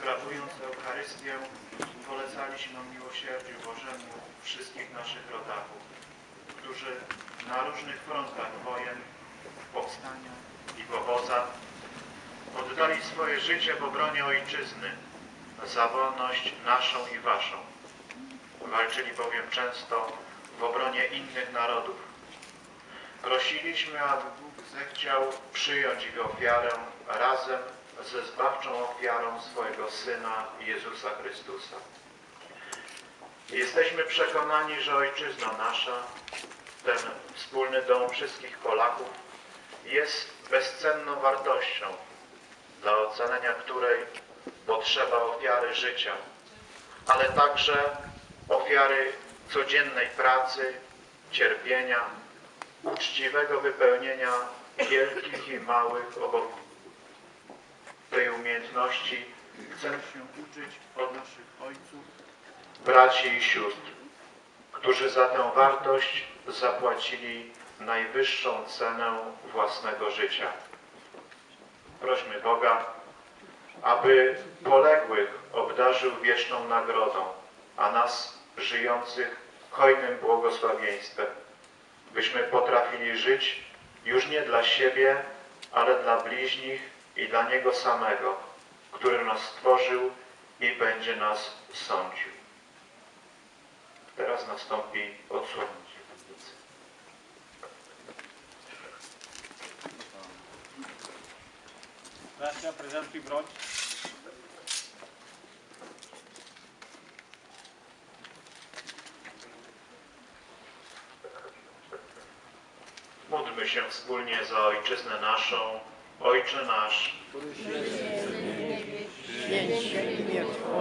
sprawując Eucharystię, polecaliśmy miłosierdziu Bożemu wszystkich naszych rodaków, którzy na różnych frontach wojen, powstania i powozach oddali swoje życie w obronie Ojczyzny za wolność naszą i waszą. Walczyli bowiem często w obronie innych narodów. Prosiliśmy, aby Bóg zechciał przyjąć ich ofiarę razem ze zbawczą ofiarą swojego Syna Jezusa Chrystusa. Jesteśmy przekonani, że Ojczyzna nasza, ten wspólny dom wszystkich Polaków, jest bezcenną wartością, dla ocalenia której potrzeba ofiary życia, ale także ofiary codziennej pracy, cierpienia, uczciwego wypełnienia wielkich i małych obowiązków. Tej umiejętności chcemy się uczyć od naszych ojców, braci i sióstr, którzy za tę wartość zapłacili najwyższą cenę własnego życia. Prośmy Boga, aby poległych obdarzył wieczną nagrodą, a nas żyjących hojnym błogosławieństwem, byśmy potrafili żyć już nie dla siebie, ale dla bliźnich i dla Niego samego, który nas stworzył i będzie nas sądził. Teraz nastąpi odsłonięcie winnicy. Bracia, prezentuj broń. Módlmy się wspólnie za Ojczyznę naszą. Ojcze nasz, Święć się imię Twoje,